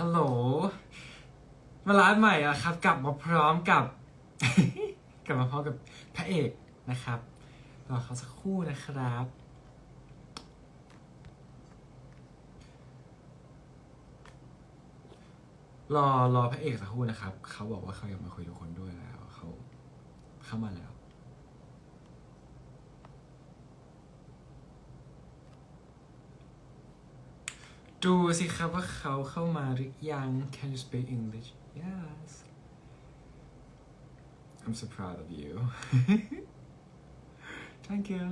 ฮัลโหล มาร้านใหม่อะครับ กลับมาพร้อมกับ กลับมาพร้อมกับพระเอกนะครับรอเขาสักครู่นะครับ รอรอพระเอกสักครู่นะครับ เขาบอกว่าเขาอยากมาคุยกับคนด้วยแล้ว เขาเข้ามาแล้ว ดูสิครับว่าเขาเข้ามาหรือยัง Can you speak English Yes I'm so proud of you Thank you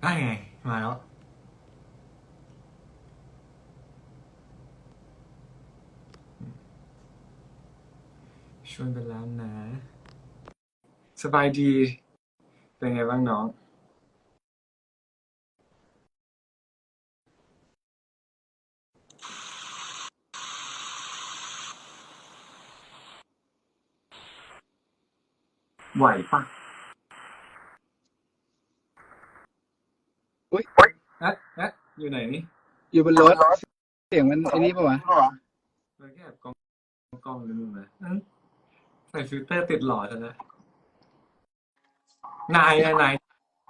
ได้ไง มาแล้ว ชวนไปแล้วนะ สบายดี เป็นไงบ้างน้อง ไหวปะอุ๊ยนัดนัดอยู่ไหนนี่อยู่บนรถเสียงมันไอ้นี่ปะวะมันแค่แบบกล้องกล้องนิดนึงนะอื้อใส่ฟิลเตอร์ติดหล่อซะนะนายนายนาย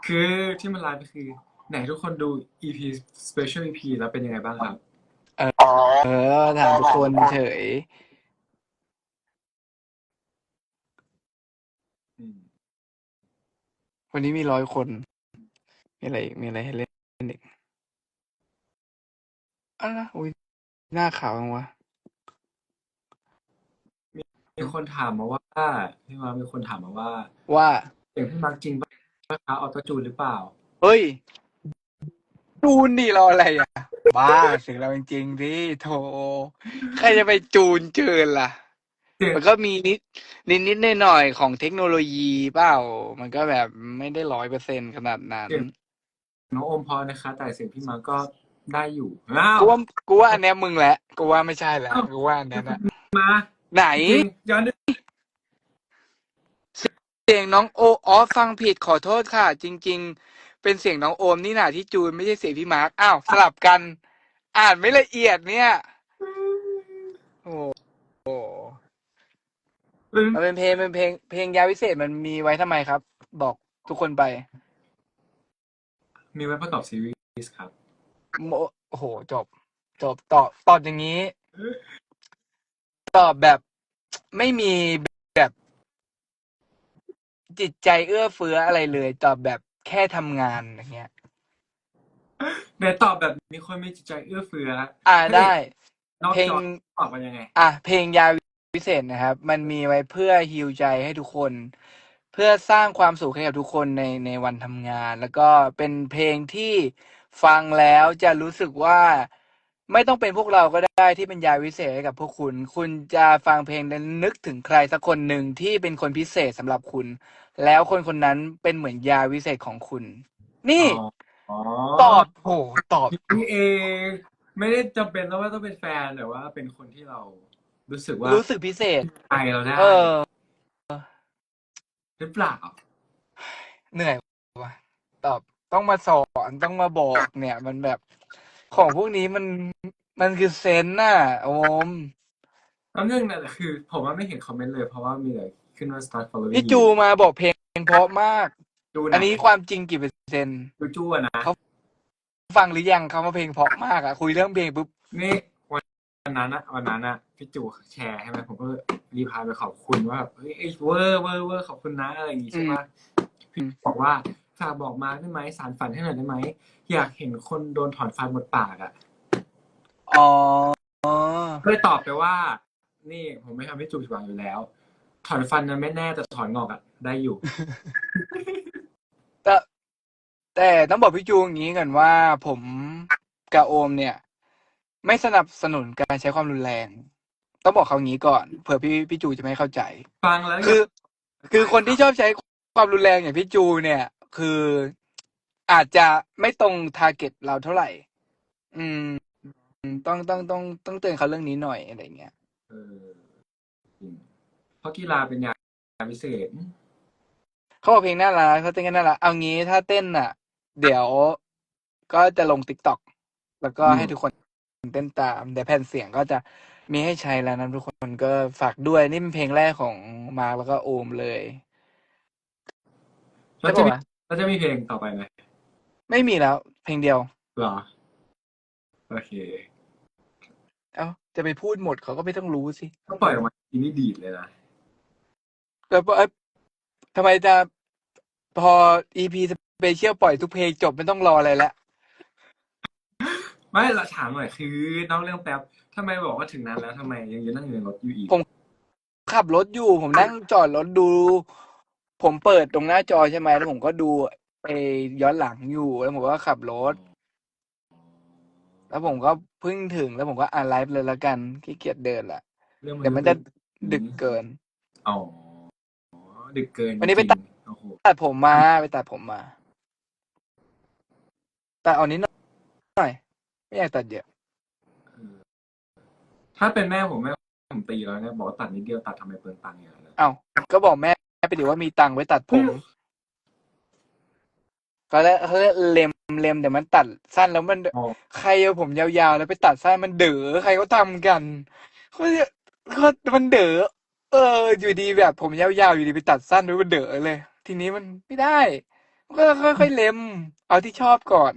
คือที่มันไลฟ์ก็คือ ไหนทุกคนดู EP special EP แล้วเป็นยังไงบ้างครับ เออถามทุกคนเฉย อืม วันนี้มีร้อยคน มีอะไรอีกมีอะไรให้เล่นอีกอะนะอุ้ยหน้าขาวจังวะ มีคนถามมาว่าพี่มามีคนถามมาว่าว่า เสียงพี่มาร์คจริงป่ะคะออโต้จูนหรือเปล่า เฮ้ย จูนดิเราอะไรอะ บ้าเสียงเราจริงๆดิโถ ใครจะไปจูนเจินล่ะเสียง มันก็มีนิดนิดนิดหน่อยหน่อยๆของเทคโนโลยีเปล่า มันก็แบบไม่ได้ร้อยเปอร์เซ็นขนาดนั้น น้องโอมพอนะคะ แต่เสียงพี่มาร์คก็ได้อยู่อ้าวกูว่ากูว่าอันเนี้ยมึงแหละกูว่าไม่ใช่แหละกูว่าอันเนี้ยนะมาไหนจริงย้อนดูเสียงน้องโออ๋อฟังผิดขอโทษค่ะ จริง ๆ เป็นเสียงน้องโอมนี่นาที่จูนไม่ใช่เสียงพี่มาร์คอ้าวสลับกัน อ่านไม่ละเอียดเนี่ย โอ้โห มันเป็นเพลงเป็นเพลงเพลงยาววิเศษมันมีไว้ทำไมครับ บอกทุกคนไปมีไว้ประกอบซีรีส์ครับ โมโอ้โหจบ จบตอบตอบอย่างนี้ ตอบแบบไม่มีแบบ จิตใจเอื้อเฟื้ออะไรเลย ตอบแบบแค่ทำงานอย่างเงี้ย ในตอบแบบมีคนมีจิตใจเอื้อเฟื้ออ่าได้ นอกเพลง จอตอบกันยังไง อะเพลงยา วิเศษนะครับ มันมีไว้เพื่อฮิวใจให้ทุกคน เพื่อสร้างความสุขให้กับทุกคนในในวันทำงาน แล้วก็เป็นเพลงที่ฟังแล้วจะรู้สึกว่าไม่ต้องเป็นพวกเราก็ได้ที่เป็นยาวิเศษให้กับพวกคุณ คุณจะฟังเพลงแล้วนึกถึงใครสักคนหนึ่งที่เป็นคนพิเศษสำหรับคุณ แล้วคนคนนั้นเป็นเหมือนยาวิเศษของคุณ นี่อ๋อตอบโหตอบนี่เองไม่ได้จำเป็นต้องว่าต้องเป็นแฟนแต่ว่าเป็นคนที่เรา รู้สึกว่ารู้สึกพิเศษใจเราได้เออหรือเปล่าเหนื่อยว่ะตอบต้องมาสอนต้องมาบอกเนี่ย มันแบบของพวกนี้มันมันคือเซนส์น่ะโอมแล้วเรื่องนั้นคือ ผมว่าไม่เห็นคอมเมนต์เลยเพราะว่ามีแต่ขึ้นว่า start following พี่จูมาบอกเพลงเพราะมากจูอันนี้ความจริงกี่เปอร์เซ็นต์จูจูอะนะฟังหรือยังเขามาเพลงเพราะมากอะคุยเรื่องเพลงปุ๊บนี่ วันนั้นอะวันนั้นอะพี่จูแชร์ให้ไหมผมก็รีพลายไปขอบคุณว่าแบบเฮ้ยเอ้ยเวอร์เวอร์เวอร์ขอบคุณนะอะไรอย่างงี้ใช่ปะพี่บอกว่าฝากบอกมาได้ไหมสารฝันให้หน่อยได้ไหมอยากเห็นคนโดนถอนฟันหมดปากอะอ๋อก็เลยตอบไปว่า นี่ผมไม่ทำให้จูบหวังอยู่แล้ว ถอนฟันนั้นไม่แน่แต่ถอนงอกอะได้อยู่ แต่แต่ต้องบอกพี่จูอย่างนี้กันว่าผมกับโอมเนี่ย ไม่สนับสนุนการใช้ความรุนแรง ต้องบอกเขางี้ก่อนเผื่อพี่พี่จูจะไม่เข้าใจ ฟังแล้วคือ คือคนที่ชอบใช้ความรุนแรงอย่างพี่จูเนี่ย คืออาจจะไม่ตรงทาร์เก็ตเราเท่าไหร่ อืม ต้องต้องต้องต้องเตือนเขาเรื่องนี้หน่อยอะไรเงี้ยเออจริงเพราะกีฬาเป็นยาพิเศษ เขาบอกเพลงน่ารักเขาเต้นกันน่ารักเอางี้ถ้าเต้นอะ เดี๋ยวก็จะลงติ๊กต็อกแล้วก็อืมให้ทุกคน เต้นตามแต่แผ่นเสียงก็จะมีให้ใช้แล้วนะทุกคนก็ฝากด้วยนี่เป็นเพลงแรกของมาร์คแล้วก็โอมเลยแล้วใช่จะปะมีวะแล้วจะมีเพลงต่อไปไหมไม่มีแล้ว เพลงเดียว เหรอ โอเค เอ้าจะไปพูดหมดเขาก็ไม่ต้องรู้สิก็ปล่อยออกมาทีนี้ดีดเลยนะแล้วเอ้ยทำไมจะพอ EP สเปเชียลปล่อยทุกเพลงจบไม่ต้องรออะไรแล้ว ไม่ละถามหน่อยคือนอกเรื่องแป๊บทำไมบอกว่าถึงนั้นแล้วทำไมยังยังนั่งอยู่ในรถอยู่อีกผม ขับรถอยู่ ผมนั่งจอดรถดู ผมเปิดตรงหน้าจอใช่ไหมแล้วผมก็ดูไปย้อนหลังอยู่แล้วผมก็ขับรถ แล้วผมก็เพิ่งถึงแล้วผมก็อ่านไลฟ์เลยละกันขี้เกียจเดินละเรื่องเดี๋ยวมันจะดึกเกิน อ๋อดึกเกินวันนี้ไปจตัริดงๆโอ้โหตัดผมมาไปตัดผมมาตัดเอานิดหน่อย ไม่อยากตัดเยอะเออถ้าเป็นแม่ผมแม่ผมตีแล้วเนี่ยบอกว่าตัดนิดเดียวตัดทำไมเปลืองตังค์อย่างนั้นเลยเอ้าก็บอกแม่ไปดิว่ามีตังค์ไว้ตัดผม ก็แล้วเขาเรียกเล็มเล็มแต่มันตัดสั้นแล้วมัน อ๋อใครเอาผมยาวๆ แล้วไปตัดสั้นมันเด๋อใครเขาทำกันเขาเนี่ยเขามันเด๋อเออ อยู่ดีแบบผมยาวๆอยู่ดีไปตัดสั้นด้วยมันเด๋อเลย ทีนี้มันไม่ได้ก็ค่อยๆเล็ม เอาที่ชอบก่อน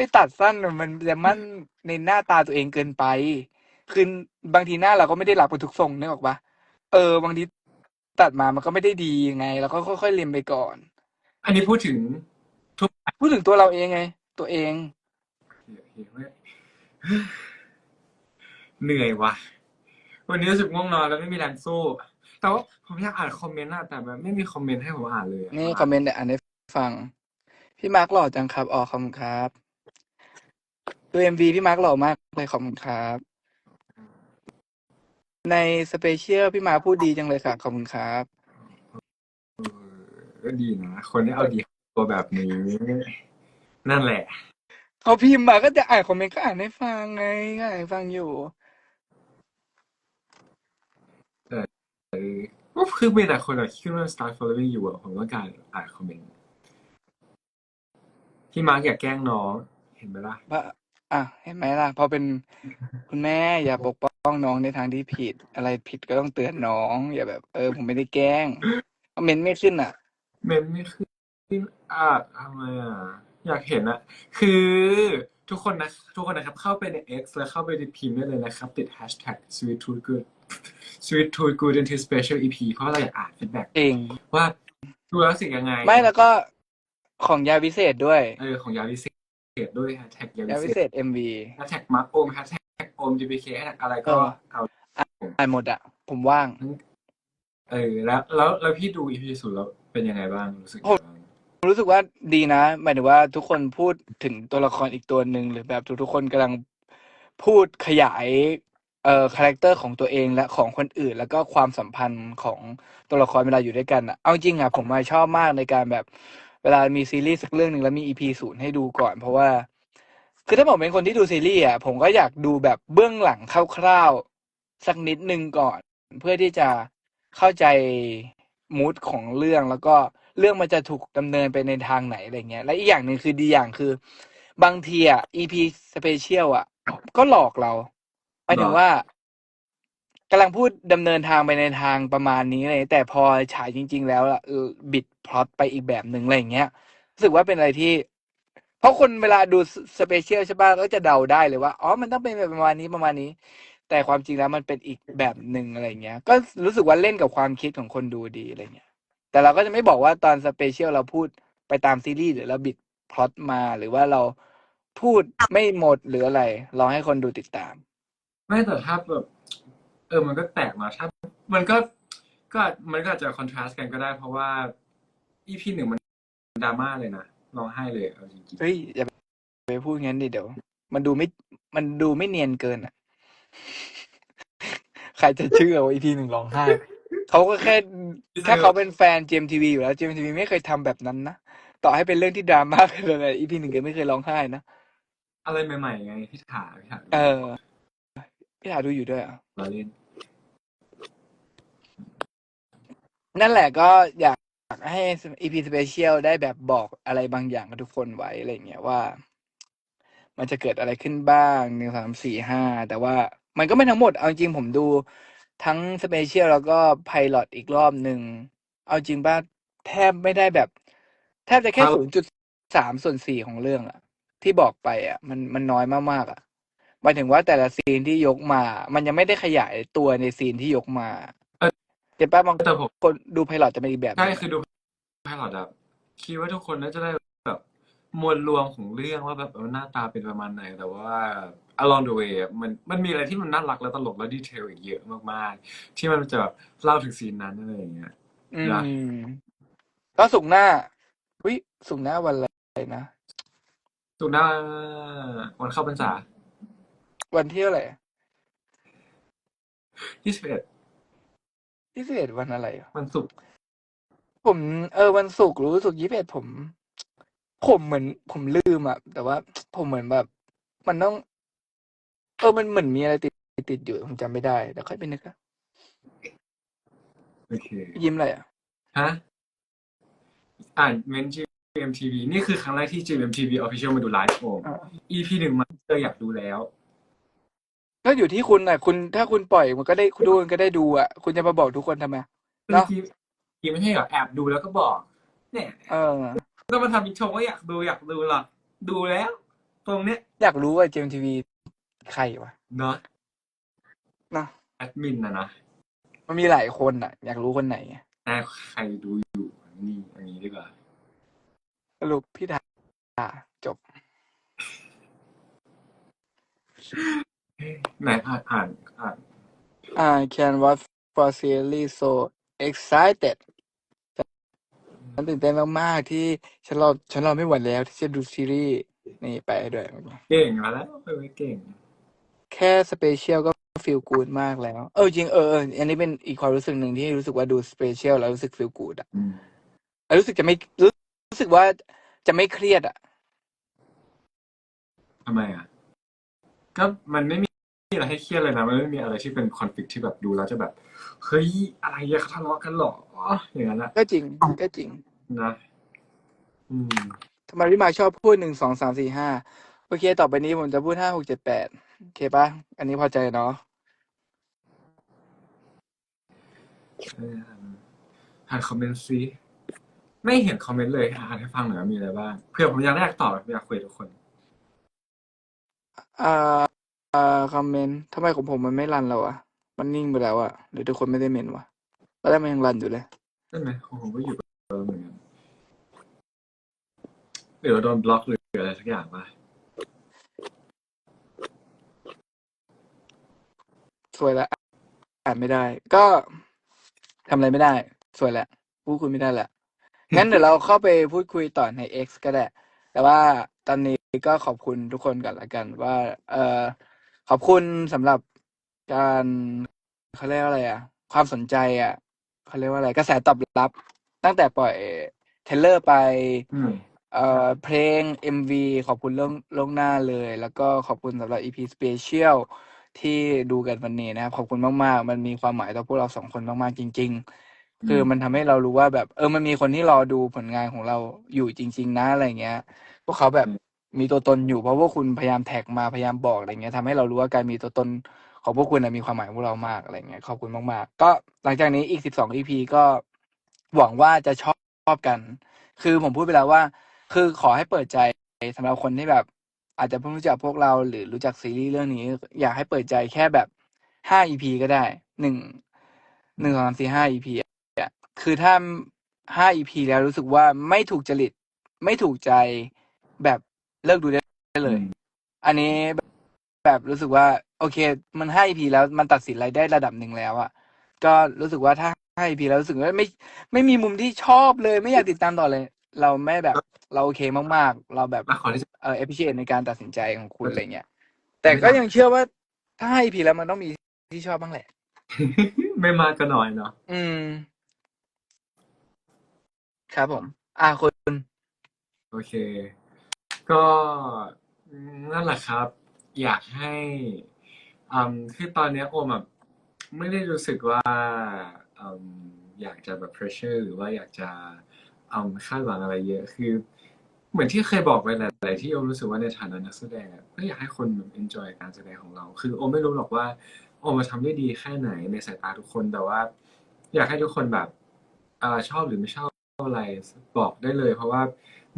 ไปตัดสั้นมันจะมั่นในหน้าตาตัวเองเกินไป คือบางทีหน้าเราก็ไม่ได้รับกับทุกทรงนึกออกปะเออบางทีตัดมามันก็ไม่ได้ดียังไงเราก็ค่อยๆเล็มไปก่อน อันนี้พูดถึงทุกพูดถึงตัวเราเองไง ตัวเองเหนื่อยว่ะ วันนี้รู้สึกง่วงนอนแล้วไม่มีแรงสู้แต่ว่าผมอยากอ่านคอมเมนต์อะแต่แบบไม่มีคอมเมนต์ให้ผมอ่านเลยอะนี่คอมเมนต์เดี๋ยวอ่านให้ฟัง พี่มาร์กหล่อจังครับ ออกขอบคุณครับ ดูเอ็มวีพี่มาร์กหล่อมากเลยขอบคุณครับ ในสเปเชียลพี่มาพูดดีจังเลยค่ะ ขอบคุณครับ ก็ดีนะ คนที่เอาดีตัวแบบนี้ นั่นแหละ เขาพิมพ์มาก็จะอ่านคอมเมนต์ก็อ่านให้ฟังไงก็อ่านให้ฟังอยู่เออก็คือมีแต่คนแบบคิดว่า start following อยู่อะผมต้องการอ่านคอมเมนต์พี่มาร์กอยากแกล้งน้อง เห็นไหมล่ะว่า อะเห็นไหมล่ะพอเป็นคุณแม่อย่าปกป้องน้องในทางที่ผิด อะไรผิดก็ต้องเตือนน้อง อย่าแบบ เออ ผมไม่ได้แกล้งคอมเมนต์ไม่ขึ้นอะ เมนไม่ขึ้นอ่าทำไมอะ อยากเห็นอะคือทุกคนนะ ทุกคนนะครับ เข้าไปใน X แล้วเข้าไปในพิมพ์ได้เลยนะครับ ติด hashtag sweet tooth good sweet tooth good into special EP เพราะเราอยากอ่าน feedback เองว่าดูแล้วรู้สึกยังไงไม่แล้วก็ของยาวิเศษด้วย เออของยาวิเศ ษด้วย hashtag ยายาวิวิเศษเอ็มวี hashtag มาร์คโอม hashtag โอม GPK hashtag อะไรก็เอาอ่านหมดอะ ผมว่าง เออ แล้วแล้วแล้วพี่ดู EP สุดแล้วเป็นยังไงบ้างรู้สึกยังไงบ้างรู้สึกว่าดีนะ หมายถึงว่าทุกคนพูดถึงตัวละครอีกตัวหนึ่งหรือแบบทุกๆคนกำลังพูดขยายเอ่อคาแรคเตอร์ของตัวเองและของคนอื่น แล้วก็ความสัมพันธ์ของตัวละครเวลาอยู่ด้วยกันอะเอาจริงอะผมมาชอบมากในการแบบ เวลามีซีรีส์สักเรื่องหนึ่งแล้วมีอีพีศูนย์ให้ดูก่อน เพราะว่า คือถ้าผมเป็นคนที่ดูซีรีส์อะผมก็อยากดูแบบเบื้องหลังคร่าวๆสักนิดนึงก่อน เพื่อที่จะเข้าใจมูดของเรื่องแล้วก็เรื่องมันจะถูกดำเนินไปในทางไหนอะไรเงี้ย และอีกอย่างหนึ่งคือดีอย่างคือบางทีอะ EP Special อะ ก็หลอกเราหมายถึงว่า กำลังพูดดำเนินทางไปในทางประมาณนี้เลย แต่พอฉายจริง ๆ แล้วอะบิดพล็อตไปอีกแบบหนึ่งอะไรอย่างเงี้ยรู้สึกว่าเป็นอะไรที่ เพราะคนเวลาดูสเปเชียลใช่ป่ะก็จะเดาได้เลยว่าอ๋อมันต้องเป็นแบบประมาณนี้ประมาณนี้ แต่ความจริงแล้วมันเป็นอีกแบบหนึ่งอะไรเงี้ย ก็รู้สึกว่าเล่นกับความคิดของคนดูดีอะไรเงี้ย แต่เราก็จะไม่บอกว่าตอนสเปเชียลเราพูดไปตามซีรีส์หรือเราบิดพล็อตมาหรือว่าเราพูดไม่หมดหรืออะไรรองให้คนดูติดตาม ไม่แต่ถ้าแบบ เออ มันก็แตกมาถ้า มันก็ก็มันก็อาจจะคอนทราสต์กันก็ได้ เพราะว่า EP หนึ่งมันดราม่าเลยนะร้องไห้เลยเอาจริงเฮ้ยอย่าไปพูดงั้นดิเดี๋ยว มันดูไม่มันดูไม่เนียนเกินอะ ใครจะเชื่อว่าอีพีหนึ่งร้องไห้เขาก็แค่แค่เขาเป็นแฟน GMTV อยู่แล้ว GMTV ไม่เคยทำแบบนั้นนะต่อให้เป็นเรื่องที่ดราม่าขนาดไหนอีพีหนึ่งก็ไม่เคยร้องไห้นะๆอะไรใหม่ๆไงพี่ถาพี่ถาเออพี่ถาดูอยู่ด้วยอะเราเล่น นั่นแหละก็อยากให้ EP Special ได้แบบบอกอะไรบางอย่างกับทุกคนไว้อะไรเงี้ยว่า มันจะเกิดอะไรขึ้นบ้างหนึ่งสามสี่ห้าแต่ว่ามันก็ไม่ทั้งหมด เอาจริงผมดูทั้งสเปเชียลแล้วก็ไพลอตอีกรอบหนึ่ง เอาจริงป่ะแทบไม่ได้แบบ แทบจะแค่เอาศูนย์จุดสามส่วนสี่ของเรื่องอะที่บอกไปอะมันมันน้อยมากๆอะหมายถึงว่าแต่ละซีนที่ยกมา มันยังไม่ได้ขยายตัวในซีนที่ยกมา แต่ป้าบางแต่ผม คนดูไพลอตจะเป็นอีแบบใช่คือดูไพลอตแบบคิดว่าทุกคนน่าจะได้แบบมวลรวมของเรื่องว่าแบบหน้าตาเป็นประมาณไหน แต่ว่า along the way มันมันมีอะไรที่มันน่ารักและตลกและดีเทลอีกเยอะมากๆ ที่มันจะแบบเล่าถึงซีนนั้นอะไรอย่างเงี้ยนะ มแล้วสุกร์หน้าวิสุกร์หน้าวันอะไรนะสุงหน้าวันเข้าพรรษาวันเที่ยวอะไรหร่ 21 พิเศษวันอะไรวันศุกร์ผมเออวันศุกร์รู้สึกยี่สิบเอ็ดผม ผมเหมือน ผมลืมอะแต่ว่าผมเหมือนแบบ มันต้อง เออมันเหมือนมีอะไรติดติดอยู่ผมจำไม่ได้เดี๋ยวค่อยไปนึกนะโยิ้มอะไรอะฮะอ่านเมนชื่อ GMTV นี่คือครั้งแรกที่ GMTV Official มาดูไลฟ์ผม EP หนึ่งมันเจออยากดูแล้ว ก็อยู่ที่คุณอะคุณถ้าคุณปล่อยมันก็ได้ดูมันก็ได้ดูอะคุณจะมาบอกทุกคนทำไมเนอะกีกีไม่ใช่เหรอแอบดูแล้วก็บอก เนี่ยเออก็มาทำอีกโชว์ว่าอยากดูอยากดูหรอกดูแล้ว ตรงเนี้ยอยากรู้ว่าเจมทีวีใครวะเนาะเนาะแอดมินนะนะมันมีหลายคนอะอยากรู้คนไหนแต่ใครดูอยู่นี่อันนี้ดีกว่าสรุปพี่ดาจบ ไหนอ่านอ่านอ่าน I can watch for series so excited ฉันตื่นเต้นมาก ๆ ที่ฉันรอฉันรอไม่ไหวแล้วที่จะดูซีรีส์นี่ไปด้วย เก่งมาแล้วเออเก่ง แค่สเปเชียลก็ฟีลกูดมากแล้ว เออจริงเออเอออันนี้เป็นอีกความรู้สึกหนึ่งที่รู้สึกว่าดูสเปเชียลแล้วรู้สึกฟีลกูดอะอืมแล้วรู้สึกจะไม่รู้รู้สึกว่าจะไม่เครียดอะ ทำไมอะ ก็มันไม่มี อะไรให้เครียดเลยนะมันไม่มีอะไรที่เป็นคอนฟ lict ที่แบบดูแล้วจะแบบเฮ้ยอะไรอะเขาทะเลาะกันเหรออย่างนั้นอะก็จริงก็จริงนะอืมทำไมพี่มาชอบพูดหนึ่งสองสามสี่ห้าโอเค ต่อไปนี้ผมจะพูดห้าหกเจ็ดแปดโอเคปะอันนี้พอใจเนาะเอออ่านคอมเมนต์ซิไม่เห็นคอมเมนต์เลยอ่านให้ฟังหน่อยว่ามีอะไรบ้างเผื่อผมอยากได้อยากตอบอยากคุยกับทุกคนอ่า อ่า คอมเมนต์ ทำไมของผมมันไม่รันแล้วอะมันนิ่งไปแล้วอะหรือทุกคนไม่ได้เมนวะตอนแรกมันยังรันอยู่เลยได้ไหมของผมก็อยู่กับเออเหมือนกันเดี๋ยวโดนบล็อกหรืออะไรสักอย่างมาสวยละ อ่านไม่ได้ ก็ทำอะไรไม่ได้ สวยละ พูดคุยไม่ได้ละ งั้นเดี๋ยวเราเข้าไปพูดคุยต่อใน X ก็ได้ แต่ว่าตอนนี้ก็ขอบคุณทุกคนกันละกันว่า เออ ขอบคุณสำหรับการเขาเรียกว่าอะไรอะ ความสนใจอะเขาเรียกว่าอะไรกระแสตอบรับ ตั้งแต่ปล่อยเทรลเลอร์ไป อืม เอ่อเพลง MV ขอบคุณล่วงล่วงหน้าเลย แล้วก็ขอบคุณสำหรับ EP Special ที่ดูกันวันนี้นะครับ ขอบคุณมากๆ มันมีความหมายต่อพวกเราสองคนมากๆ จริง ๆ คือมันทำให้เรารู้ว่าแบบ เออมันมีคนที่รอดูผลงานของเราอยู่จริง ๆ นะอะไรเงี้ย พวกเขาแบบมี มีตัวตนอยู่เพราะว่าคุณพยายามแท็กมาพยายามบอกอะไรเงี้ยทำให้เรารู้ว่าการมีตัวตนของพวกคุณนะมีความหมายกับพวกเรามากอะไรเงี้ยขอบคุณมากๆ ก็หลังจากนี้อีกสิบสอง EP ก็หวังว่าจะชอบชอบกัน คือผมพูดไปแล้วว่า คือขอให้เปิดใจสำหรับคนที่แบบ อาจจะเพิ่งรู้จักพวกเราหรือรู้จักซีรีส์เรื่องนี้ อยากให้เปิดใจแค่แบบห้า EP ก็ได้หนึ่งหนึ่งสองสามสี่ห้า EP อะคือถ้าห้า EP แล้วรู้สึกว่าไม่ถูกจริตไม่ถูกใจแบบ เลิกดูได้เลย อันนี้แบบแบบรู้สึกว่า โอเค มันห้า EP แล้วมันตัดสินอะไรได้ระดับหนึ่งแล้วอะก็รู้สึกว่าถ้าห้า EP แล้วรู้สึกว่าไม่ไม่มีมุมที่ชอบเลย ไม่อยากติดตามต่อเลย เราไม่แบบเราโอเคมากๆ เราแบบอะขอที่จะเออ appreciate ในการตัดสินใจของคุณอะไรเงี้ยแต่ก็ยังเชื่อว่าถ้าให้ EP แล้วมันต้องมีที่ชอบบ้างแหละ ไม่มากก็น้อยเนาะอืม ครับผม อ่าคุณ โอเค ก็นั่นแหละครับ อยากให้อืมคือตอนเนี้ยโอมแบบไม่ได้รู้สึกว่าอืมอยากจะแบบ pressure หรือว่าอยากจะอืมคาดหวังอะไรเยอะ คือ เหมือนที่เคยบอกไปหลายๆที่โอมรู้สึกว่าในฐานะนักแสดงอะก็อยากให้คนแบบ enjoy การแสดงของเรา คือโอมไม่รู้หรอกว่าโอมมาทำได้ดีแค่ไหนในสายตาทุกคนแต่ว่า อยากให้ทุกคนแบบอ่าชอบหรือไม่ชอบอะไรบอกได้เลย เพราะว่า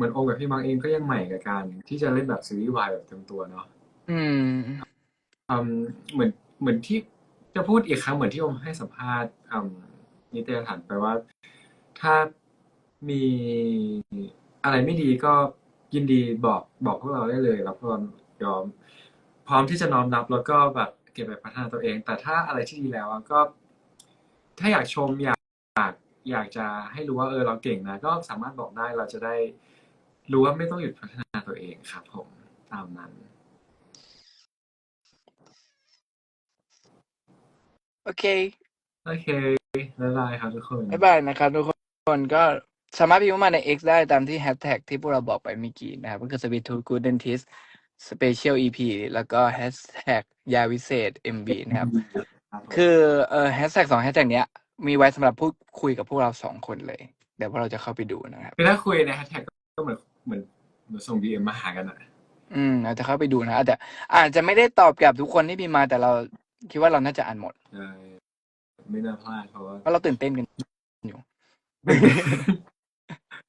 มือนโอมกับพี่มาร์กเองก็ยังใหม่กับการ ที่จะเล่นแบบซีรีส์วายแบบเต็มตัวเนาะอืมอืมเหมือนเหมือนที่จะพูดอีกครั้งเหมือนที่โอมให้สัมภาษณ์อืมนิตยสารไปว่า ถ้ามีอะไรไม่ดีก็ยินดีบอกบอกพวกเราได้เลยแล้วพวกเรายอม พร้อมที่จะน้อมรับ แล้วก็แบบเก็บไปพัฒนาตัวเอง แต่ถ้าอะไรที่ดีแล้วอะก็ ถ้าอยากชมอยากอยากอยากจะให้รู้ว่าเออเราเก่งนะ ก็สามารถบอกได้เราจะได้ รู้ว่าไม่ต้องหยุดพัฒนาตัวเองครับผมตามนั้น โอเค โอเคบ๊ายบายครับทุกคนบ๊ายบายนะครับทุกคนก็สามารถพิมพ์เข้ามาใน X ได้ตามที่แฮชแท็กที่พวกเราบอกไปเมื่อกี้นะครับ ก็คือ Sweet Tooth Good Dentist Special EP แล้วก็แฮชแท็กยาวิเศษ MB นะครับครับผมคือเอ่อแฮชแท็กสองแฮชแท็กเนี้ย มีไว้สำหรับพูดคุยกับพวกเราสองคนเลย เดี๋ยวพวกเราจะเข้าไปดูนะครับ คือถ้าคุยในแฮชแท็กก็เหมือน เหมือนเหมือนส่งดีเอ็มมาหากันอะอืมเราจะเข้าไปดูนะแต่อาจจะไม่ได้ตอบกลับทุกคนที่พิมพ์มาแต่เราคิดว่าเราน่าจะอ่านหมดใช่ไม่น่าพลาดเพราะว่าเพราะเราตื่นเต้นกัน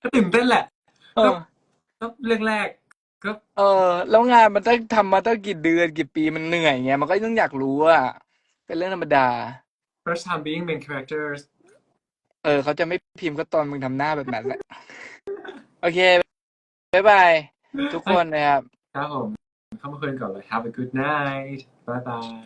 ก็ตื่นเต้นแหละเออก็เรื่องแรกก็เออแล้วงานมันต้องทำมาตั้งกี่เดือนกี่ปีมันเหนื่อยไงมันก็ต้องอยากรู้อะเป็นเรื่องธรรมดา first time being main characters เออเขาจะไม่พิมพ์ก็ตอนมึงทำหน้าแบบนั้นแหละโอเค บ๊ายบาย ทุกคนนะครับ ครับผม เข้ามาคุยกันก่อนเลย have a good night bye bye